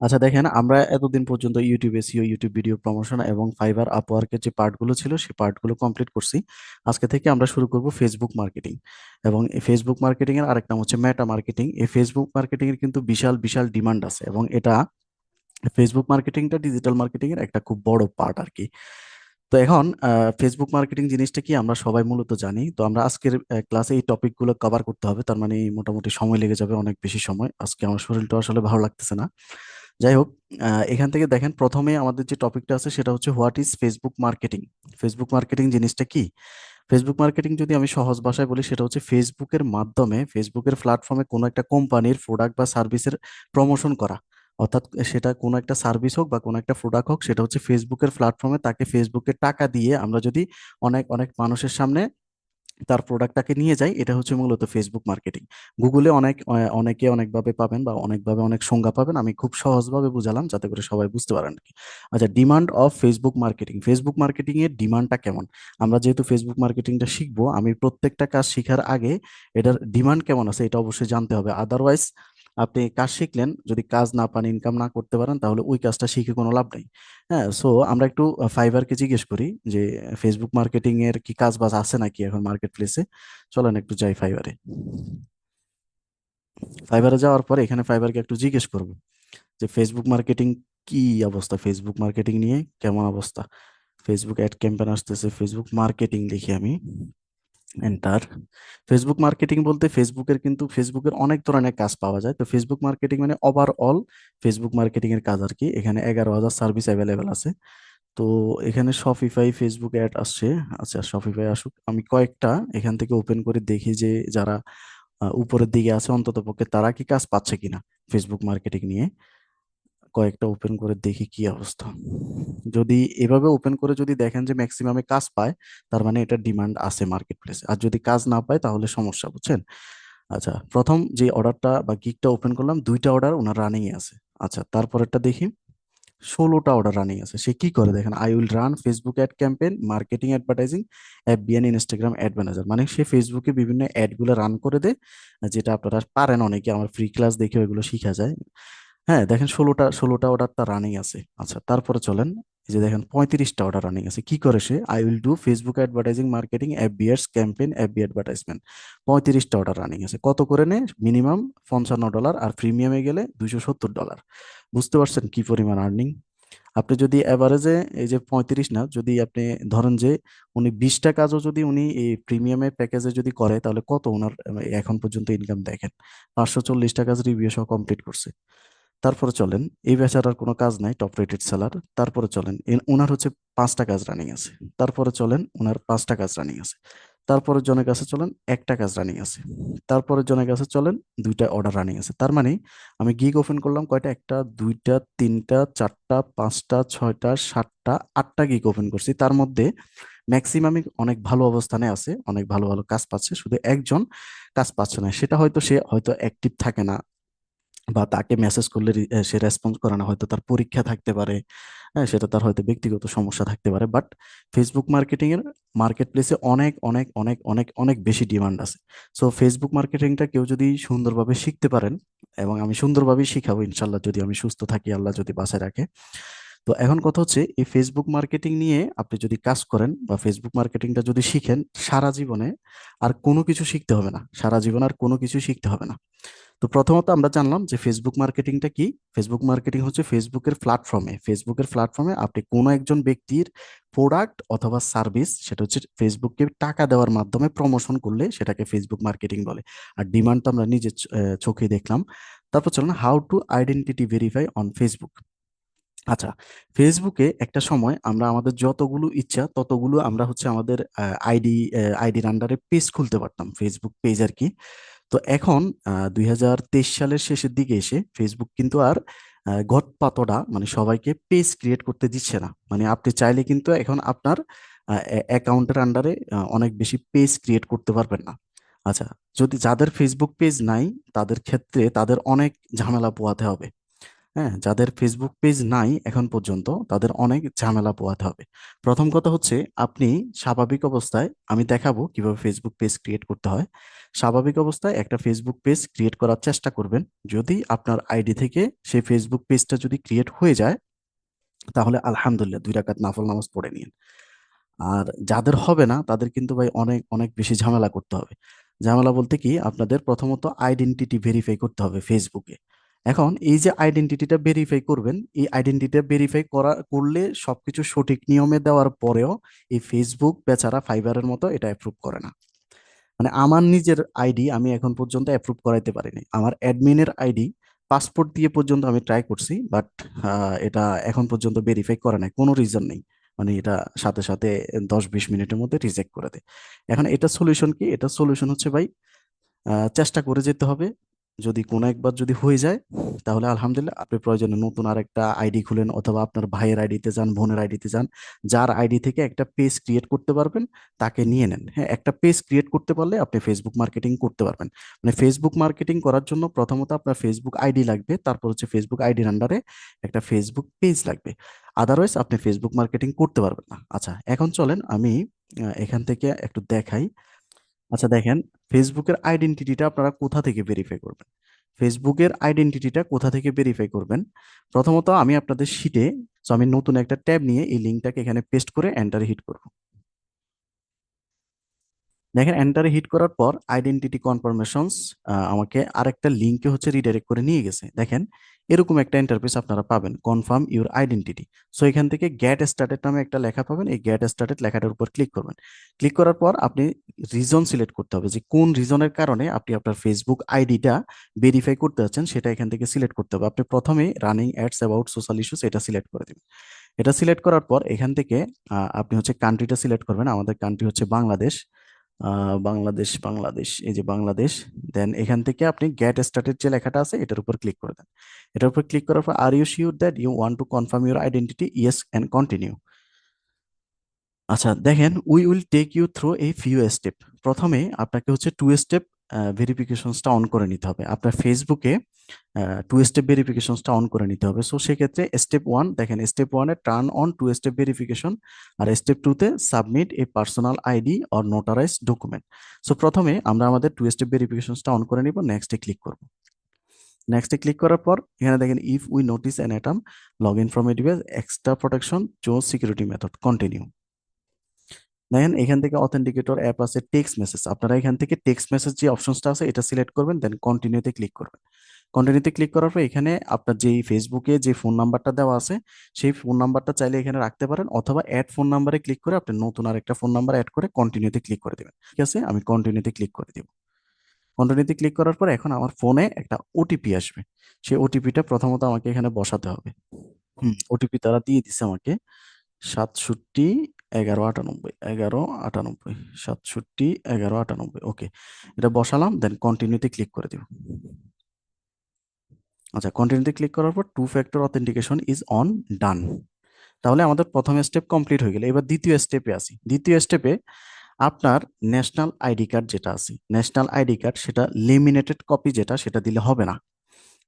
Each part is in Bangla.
আচ্ছা দেখেন, আমরা এতদিন পর্যন্ত YouTube SEO YouTube video promotion এবং ফাইবার আপওয়ার্কের যে পার্টগুলো ছিল সেই পার্টগুলো কমপ্লিট করছি। আজকে থেকে আমরা শুরু করব ফেসবুক মার্কেটিং এবং এই ফেসবুক মার্কেটিং এর আরেক নাম হচ্ছে মেটা মার্কেটিং এই ফেসবুক মার্কেটিং এর কিন্তু বিশাল বিশাল ডিমান্ড আছে এবং এটা ফেসবুক মার্কেটিংটা ডিজিটাল মার্কেটিং এর একটা খুব বড় পার্ট আর কি তো এখন ফেসবুক মার্কেটিং জিনিসটা কি আমরা সবাই মূলত জানি। তো আমরা আজকের ক্লাসে এই টপিকগুলো কভার করতে হবে। তার মানে মোটামুটি সময় লেগে যাবে অনেক বেশি সময়। আজকে আমার শরীরটা আসলে ভালো লাগতেছে না। যাই হোক এখান থেকে দেখেন প্রথমে আমাদের যে টপিকটা আছে সেটা হচ্ছে what is Facebook marketing? Facebook marketing জিনিসটা কি? ফেসবুক মার্কেটিং যদি আমি সহজ ভাষায় বলি, সেটা হচ্ছে ফেসবুকের মাধ্যমে, ফেসবুকের প্ল্যাটফর্মে কোনো একটা কোম্পানির প্রোডাক্ট বা সার্ভিসের প্রমোশন করা। অর্থাৎ সেটা কোনো একটা সার্ভিস হোক বা কোনো একটা প্রোডাক্ট হোক, সেটা হচ্ছে ফেসবুকের প্ল্যাটফর্মে তাকে ফেসবুকে টাকা দিয়ে আমরা যদি অনেক অনেক মানুষের সামনে তার প্রোডাক্টটাকে নিয়ে যায়, এটা হচ্ছে মূলত ফেসবুক মার্কেটিং গুগলে অনেক অনেকে অনেকভাবে পাবেন বা অনেকভাবে অনেক সংজ্ঞা পাবেন, আমি খুব সহজভাবে বুঝালাম যাতে করে সবাই বুঝতে পারেন আচ্ছা demand of Facebook marketing Facebook marketing এর ডিমান্ডটা কেমন? আমরা যেহেতু ফেসবুক মার্কেটিংটা শিখব, আমি প্রত্যেকটা কাজ শেখার আগে এটার ডিমান্ড কেমন আছে, এটা অবশ্যই জানতে হবে। আদারওয়াইজ আপনি কাজ শিখলেন, যদি কাজ না পান ইনকাম না করতে পারেন, তাহলে ওই কাজটা শিখে কোনো লাভ নেই। হ্যাঁ সো আমরা একটু ফাইবারকে জিজ্ঞেস করি যে ফেসবুক মার্কেটিং এর কি কাজ বাজ আছে নাকি এখন মার্কেট প্লেসে চলেন একটু যাই ফাইবারে ফাইবারে যাওয়ার পরে এখানে ফাইবারকে একটু জিজ্ঞেস করব যে ফেসবুক মার্কেটিং কি অবস্থা? ফেসবুক মার্কেটিং নিয়ে কেমন অবস্থা? ফেসবুক অ্যাড ক্যাম্পেন আসতেছে ফেসবুক মার্কেটিং লিখি আমি। এন্টার ফেসবুক মার্কেটিং বলতে ফেসবুকের কিন্তু ফেসবুকের অনেক ধরনের কাজ পাওয়া যায়। তো ফেসবুক মার্কেটিং মানে ওভারঅল ফেসবুক মার্কেটিং এর কাজ আর কি এখানে এগারো হাজার সার্ভিস অ্যাভেলেবেল আছে। তো এখানে শপিফাই ফেসবুক অ্যাড আসছে। আচ্ছা শপিফাই আসুক। আমি কয়েকটা এখান থেকে ওপেন করে দেখি যে যারা উপরের দিকে আছে অন্তত পক্ষে তারা কি কাজ পাচ্ছে কিনা ফেসবুক মার্কেটিং নিয়ে। কয়েকটা ওপেন করে দেখি কি অবস্থা। যদি এভাবে ওপেন করে যদি দেখেন যে ম্যাক্সিমামে কাজ পায়, তার মানে এটা ডিমান্ড আছে মার্কেট প্লেসে আর যদি কাজ না পায়, তাহলে সমস্যা, বুঝছেন? আচ্ছা প্রথম যে অর্ডারটা বা গিগটা ওপেন করলাম, দুইটা অর্ডার ওনার রানিং আছে। আচ্ছা তারপরেরটা দেখি, ষোলোটা অর্ডার রানিং আছে। সে কি করে দেখেন? I will run Facebook ad campaign marketing advertising FB and Instagram ad manager মানে সে ফেসবুকে বিভিন্ন অ্যাডগুলো রান করে দেয়, যেটা আপনারা পারেন অনেকে। আমার ফ্রি ক্লাস দেখে ওইগুলো শিখা যায়। হ্যাঁ দেখেন ষোলোটা ষোলোটা অর্ডার তার রানিং আছে। আচ্ছা তারপরে চলেন। এই যে দেখেন পঁয়ত্রিশটা অর্ডার রানিং আছে। কি করে সে? I will do Facebook advertising marketing FBs campaign FB advertisement পঁয়ত্রিশটা অর্ডার রানিং আছে। কত করে নে? মিনিমাম পঞ্চান্ন ডলার আর প্রিমিয়ামে গেলে দুইশো সত্তর ডলার বুঝতে পারছেন কি পরিমাণ আর্নিং আপনি যদি অ্যাভারেজে এই যে পঁয়ত্রিশ না, যদি আপনি ধরেন যে উনি বিশটা কাজও যদি উনি এই প্রিমিয়ামের প্যাকেজে যদি করে, তাহলে কত ওনার, এখন পর্যন্ত ইনকাম দেখেন? পাঁচশো চল্লিশটা কাজ রিভিউ সহ কমপ্লিট করছে। তারপরে চলেন, এই বেচারার কোনো কাজ নাই টপ রেটেড সেলার তারপরে চলেন ওনার হচ্ছে পাঁচটা কাজ রানিং আছে, তারপরে চলেন ওনার পাঁচটা কাজ রানিং আছে, তারপরে জনের কাছে চলেন, একটা কাজ রানিং আছে, তারপরে জনের কাছে চলেন, দুইটা অর্ডার রানিং আছে, তার মানে আমি গিগ ওপেন করলাম কয়টা, একটা, দুইটা, তিনটা, চারটা, পাঁচটা, ছয়টা, সাতটা, আটটা গিগ ওপেন করছি, তার মধ্যে ম্যাক্সিমামই অনেক ভালো অবস্থানে আছে, অনেক ভালো ভালো কাজ পাচ্ছে, শুধু একজন কাজ পাচ্ছে না, সেটা হয়তো সে হয়তো অ্যাক্টিভ থাকে না বা তাকে মেসেজ করলে সে রেসপন্স করে না, হয়তো তার পরীক্ষা থাকতে পারে হ্যাঁ সেটা তার হয়তো ব্যক্তিগত সমস্যা থাকতে পারে বাট ফেসবুক মার্কেটিং এর মার্কেট প্লেসে অনেক অনেক অনেক অনেক অনেক বেশি ডিমান্ড আছে। সো ফেসবুক মার্কেটিংটা কেউ যদি সুন্দরভাবে শিখতে পারেন, এবং আমি সুন্দরভাবেই শিখাবো ইনশাল্লাহ যদি আমি সুস্থ থাকি, আল্লাহ যদি বাঁচায় রাখে। তো এখন কথা হচ্ছে, এই ফেসবুক মার্কেটিং নিয়ে আপনি যদি কাজ করেন, বা ফেসবুক মার্কেটিংটা যদি শিখেন, সারা জীবনে আর কোনো কিছু শিখতে হবে না। সারা জীবন আর কোনো কিছু শিখতে হবে না। তো প্রথমত আমরা জানলাম যে ফেসবুক মার্কেটিংটা কি? ফেসবুক মার্কেটিং হচ্ছে ফেসবুকের প্ল্যাটফর্মে ফেসবুকের প্ল্যাটফর্মে আপনি কোনো একজন ব্যক্তির প্রোডাক্ট অথবা সার্ভিস সেটা হচ্ছে ফেসবুককে টাকা দেওয়ার মাধ্যমে প্রমোশন করলে সেটাকে ফেসবুক মার্কেটিং বলে। আর ডিমান্ড তো আমরা নিজের চোখে দেখলাম। তারপর চলুন how to identity verify on Facebook আচ্ছা ফেসবুকে একটা সময় আমরা আমাদের যতগুলো ইচ্ছা, ততগুলো আমরা হচ্ছে আমাদের আইডি আইডির আন্ডারে পেজ খুলতে পারতাম। ফেসবুক পেজ আর কি। তো এখন দুই হাজার তেইশ সালের শেষের দিকে এসে ফেসবুক কিন্তু আর আহ, গৎপাতটা মানে সবাইকে পেজ ক্রিয়েট করতে দিচ্ছে না। মানে আপনি চাইলে কিন্তু এখন আপনার অ্যাকাউন্টের আন্ডারে অনেক বেশি পেজ ক্রিয়েট করতে পারবেন না। আচ্ছা যদি যাদের ফেসবুক পেজ নাই তাদের ক্ষেত্রে তাদের অনেক ঝামেলা পোয়াতে হবে। হ্যাঁ যাদের ফেসবুক পেজ নাই এখন পর্যন্ত তাদের অনেক ঝামেলা পোহাতে হবে। প্রথম কথা হচ্ছে আপনি স্বাভাবিক অবস্থায় আমি দেখাবো কীভাবে ফেসবুক পেজ ক্রিয়েট করতে হয়। স্বাভাবিক অবস্থায় একটা ফেসবুক পেজ ক্রিয়েট করার চেষ্টা করবেন। যদি আপনার আইডি থেকে সেই ফেসবুক পেজটা যদি ক্রিয়েট হয়ে যায়, তাহলে আলহামদুলিল্লাহ দুই রাকাত নাফল নামাজ পড়ে নিন। আর যাদের হবে না, তাদের কিন্তু ভাই অনেক অনেক বেশি ঝামেলা করতে হবে। ঝামেলা বলতে কি, আপনাদের প্রথমত আইডেন্টিটি ভেরিফাই করতে হবে ফেসবুকে এখন এই যে আইডেন্টিটিটা ভেরিফাই করবেন, এই আইডেন্টিটিটা ভেরিফাই করা, করলে সবকিছু সঠিক নিয়মে দেওয়ার পরেও এই ফেসবুক বেচারা ফাইবারের মতো এটা অ্যাপ্রুভ করে না। মানে আমার নিজের আইডি আমি এখন পর্যন্ত অ্যাপ্রুভ করাইতে পারিনি। আমার অ্যাডমিনের আইডি পাসপোর্ট দিয়ে পর্যন্ত আমি ট্রাই করছি বাট এটা এখন পর্যন্ত ভেরিফাই করে নাই। কোনো রিজন নেই। মানে এটা সাথে সাথে দশ বিশ মিনিটের মধ্যে রিজেক্ট করে দেয়। এখন এটা সলিউশন কি? এটা সলিউশন হচ্ছে ভাই চেষ্টা করে যেতে হবে। যদি কোনো একবার যদি হয়ে যায়, তাহলে আলহামদুলিল্লাহ আপনি প্রয়োজনে নতুন আর একটা আইডি খুলেন অথবা আপনার ভাইয়ের আইডিতে যান, বোনের আইডিতে যান, যার আইডি থেকে একটা পেজ ক্রিয়েট করতে পারবেন, তাকে নিয়ে নেন। হ্যাঁ একটা পেজ ক্রিয়েট করতে পারলে আপনি ফেসবুক মার্কেটিং করতে পারবেন। মানে ফেসবুক মার্কেটিং করার জন্য প্রথমত আপনার ফেসবুক আইডি লাগবে, তারপর হচ্ছে ফেসবুক আইডির আন্ডারে একটা ফেসবুক পেজ লাগবে। আদারওয়াইজ আপনি ফেসবুক মার্কেটিং করতে পারবেন না। আচ্ছা এখন চলেন আমি এখান থেকে একটু দেখাই আচ্ছা দেখেন ফেসবুকের আইডেন্টিটিটা আপনারা কোথা থেকে ভেরিফাই করবেন? ফেসবুকের আইডেন্টিটিটা কোথা থেকে ভেরিফাই করবেন? প্রথমত আমি আপনাদের শিটে সো আমি নতুন একটা ট্যাব নিয়ে এই লিঙ্কটাকে এখানে পেস্ট করে এন্টার হিট করব। দেখেন এন্টারে হিট করার পর আইডেন্টিটি কনফার্মেশনস আমাকে আরেকটা লিঙ্কে হচ্ছে রিডাইরেক্ট করে নিয়ে গেছে। দেখেন, এরকম একটা ইন্টারফেস আপনারা পাবেন কনফার্ম ইউর আইডেন্টিটি সো এখান থেকে গ্যাট স্টার্টেড নামে একটা লেখা পাবেন, এই গ্যাট স্টার্টেড লেখাটার উপর ক্লিক করবেন। ক্লিক করার পর আপনি রিজন সিলেক্ট করতে হবে, যে কোন রিজনের কারণে আপনি আপনার ফেসবুক আইডিটা ভেরিফাই করতে যাচ্ছেন, সেটা এখান থেকে সিলেক্ট করতে হবে। আপনি প্রথমে running ads about social issues এটা সিলেক্ট করে দেবেন। এটা সিলেক্ট করার পর এখান থেকে আপনি হচ্ছে কান্ট্রিটা সিলেক্ট করবেন। আমাদের কান্ট্রি হচ্ছে বাংলাদেশ। বাংলাদেশ বাংলাদেশ, এই যে বাংলাদেশ দেন এখান থেকে আপনি গেট স্টার্টেড যে লেখাটা আছে, এটার উপর ক্লিক করে দেন। এটার উপর ক্লিক করার পর are you sure that you want to confirm your identity yes and continue আচ্ছা দেখেন we will take you through a few step প্রথমে আপনাকে হচ্ছে টু স্টেপ ভেরিফিকেশনসটা অন করে নিতে হবে। আপনার ফেসবুকে টু স্টেপ ভেরিফিকেশনসটা অন করে নিতে হবে। সো সেক্ষেত্রে স্টেপ ওয়ান দেখেন স্টেপ ওয়ানে turn on two step verification R step টুতে submit a personal ID or notarize document so প্রথমে আমরা আমাদের টু স্টেপ ভেরিফিকেশনসটা অন করে নিব নেক্সটে ক্লিক করব। নেক্সটে ক্লিক করার পর, এখানে দেখেন if we notice an attempt log in from a device extra protection choose security method continue দেখেন, এখান থেকে অথেন্টিকেটর অ্যাপ আছে টেক্সট মেসেজ আপনারা এখান থেকে টেক্সট মেসেজ যে অপশনসটা আছে, এটা সিলেক্ট করবেন দেন কন্টিনিউতে ক্লিক করবেন। কন্টিনিউতে ক্লিক করার পর এখানে আপনার যেই ফেসবুকে যে ফোন নাম্বারটা দেওয়া আছে, সেই ফোন নাম্বারটা চাইলে এখানে রাখতে পারেন, অথবা অ্যাড ফোন নাম্বারে ক্লিক করে আপনি নতুন আরেকটা ফোন নাম্বার অ্যাড করে কন্টিনিউতে ক্লিক করে দেবেন। ঠিক আছে? আমি কন্টিনিউতে ক্লিক করে দিব। কন্টিনিউতে ক্লিক করার পর এখন আমার ফোনে একটা ওটিপি আসবে। সেই ওটিপিটা প্রথমত আমাকে এখানে বসাতে হবে। হুম ওটিপি তারা দিয়ে দিছে আমাকে সাতষট্টি এগারো আটানব্বই এগারো আটানব্বই, সাতষট্টি, এগারো আটানব্বই ওকে এটা বসালাম দেন কন্টিনিউতে ক্লিক করে দিব। আচ্ছা কন্টিনিউতে ক্লিক করার পর two factor authentication is on done তাহলে আমাদের প্রথম স্টেপ কমপ্লিট হয়ে গেল। এবার দ্বিতীয় স্টেপে আসি। দ্বিতীয় স্টেপে আপনার ন্যাশনাল আইডি কার্ড যেটা আছে ন্যাশনাল আইডি কার্ড সেটা লেমিনেটেড কপি যেটা, সেটা দিলে হবে না।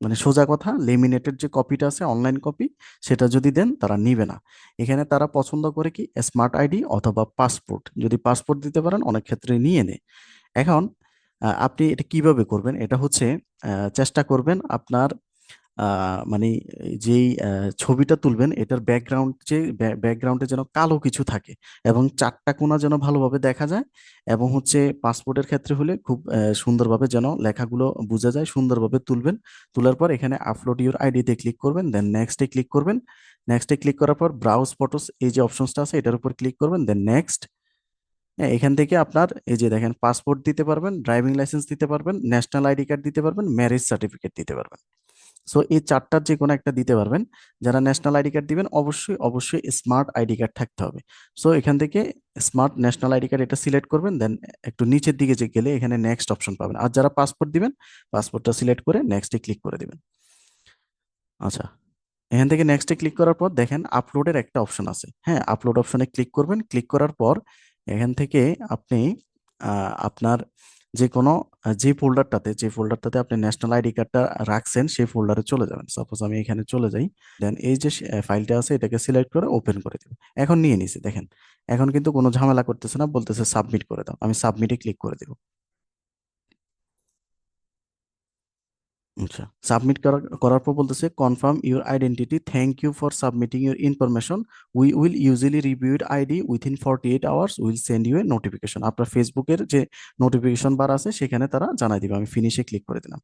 মানে সোজা কথা লেমিনেটেড যে কপিটা আছে অনলাইন কপি সেটা যদি দেন তারা নিবে না। এখানে তারা পছন্দ করে কি? স্মার্ট আইডি অথবা পাসপোর্ট যদি পাসপোর্ট দিতে পারেন, অনেক ক্ষেত্রে নিয়ে নেয় এখন আপনি এটা কীভাবে করবেন? এটা হচ্ছে চেষ্টা করবেন আপনার মানে যেই ছবিটা তুলবেন, এটার ব্যাকগ্রাউন্ড যে ব্যাকগ্রাউন্ডে যেন কালো কিছু থাকে এবং চারটা কোণা যেন ভালোভাবে দেখা যায় এবং হচ্ছে পাসপোর্টের ক্ষেত্রে হলে খুব সুন্দরভাবে যেন লেখাগুলো বোঝা যায়, সুন্দরভাবে তুলবেন। তোলার পর এখানে আপলোড ইউর আইডিতে ক্লিক করবেন দেন নেক্সটে ক্লিক করবেন। নেক্সটে ক্লিক করার পর ব্রাউজ ফটোস এই যে অপশনসটা আছে, এটার উপর ক্লিক করবেন দেন নেক্সট হ্যাঁ এখান থেকে আপনার এই যে দেখেন পাসপোর্ট দিতে পারবেন ড্রাইভিং লাইসেন্স দিতে পারবেন ন্যাশনাল আইডি কার্ড দিতে পারবেন ম্যারেজ সার্টিফিকেট দিতে পারবেন। সো এই চারটার যে কোনো একটা দিতে পারবেন। যারা ন্যাশনাল আইডি কার্ড দিবেন, অবশ্যই অবশ্যই স্মার্ট আইডি কার্ড থাকতে হবে। সো এখান থেকে স্মার্ট ন্যাশনাল আইডি কার্ড এটা সিলেক্ট করবেন দেন একটু নিচের দিকে যে গেলে এখানে নেক্সট অপশন পাবেন। আর যারা পাসপোর্ট দিবেন পাসপোর্টটা সিলেক্ট করে নেক্সটে ক্লিক করে দিবেন। আচ্ছা এখান থেকে নেক্সটে ক্লিক করার পর দেখেন আপলোডের একটা অপশন আছে। হ্যাঁ আপলোড অপশনে ক্লিক করবেন। ক্লিক করার পর এখান থেকে আপনি আপনার যে কোনো যে ফোল্ডারটাতে যে ফোল্ডারটাতে আপনি ন্যাশনাল আইডি কার্ডটা রাখছেন, সেই ফোল্ডারে চলে যাবেন। সাপোজ আমি এখানে চলে যাই দেন এই যে ফাইলটা আছে, এটাকে সিলেক্ট করে ওপেন করে দেব। এখন নিয়ে নিছি, দেখেন। এখন কিন্তু কোনো ঝামেলা করতেছে না, বলতেছে সাবমিট করে দাও। আমি সাবমিটে ক্লিক করে দেব। আচ্ছা সাবমিট করার করার পর বলতেছে confirm your identity thank you for submitting your information we will usually review your ID within forty eight hours will send you a notification আপনার ফেসবুকের যে নোটিফিকেশন বার আছে, সেখানে তারা জানাই দিবে। আমি ফিনিশে ক্লিক করে দিলাম।